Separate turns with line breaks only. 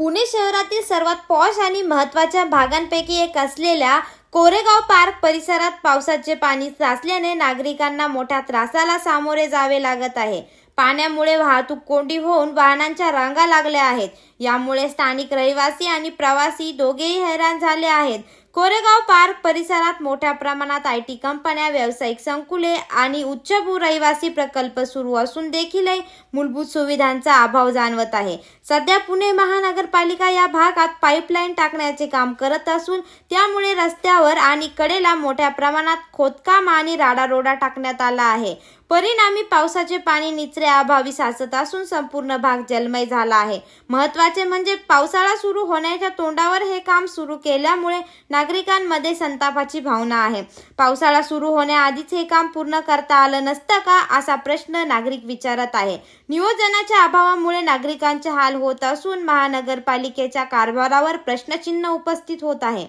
पुणे शहरातील सर्वात पॉश आणि महत्त्वाच्या भागांपैकी एक असलेल्या कोरेगाव पार्क परिसरात पावसाचे पाणी साचल्याने नागरिकांना मोठ्या त्रासाला सामोरे जावे लागत आहे. पाण्यामुळे वाहतूक कोंडी होऊन वाहनांच्या रांगा लागल्या आहेत. यामुळे स्थानिक रहिवासी आणि प्रवासी दोघेही हैराण झाले आहेत. कोरेगाव पार्क परिसरात मोठ्या प्रमाणात आय टी कंपन्या व्यावसायिक संकुले आणि उच्चभू रहिवासी प्रकल्प सुरू असून देखीलही मूलभूत सुविधांचा अभाव जाणवत आहे. सध्या पुणे महानगरपालिका या भागात पाईपलाईन टाकण्याचे काम करत असून त्यामुळे रस्त्यावर आणि कडेला मोठ्या प्रमाणात खोदकाम आणि राडारोडा टाकण्यात आला आहे. परिणामी पावसाचे पाणी निचऱ्या अभावी साचत असून संपूर्ण भाग जलमय झाला आहे. महत्त्वाचे म्हणजे पावसाळा सुरू होण्याच्या तोंडावर हे काम सुरू केल्यामुळे नागरिकांमध्ये संतापाची भावना आहे. पावसाळा सुरू होण्याआधीच हे काम पूर्ण करता आलं नसतं का असा प्रश्न नागरिक विचारत आहे. नियोजनाच्या अभावामुळे नागरिकांचे हाल होत असून महानगरपालिकेच्या कारभारावर प्रश्नचिन्ह उपस्थित होत आहे.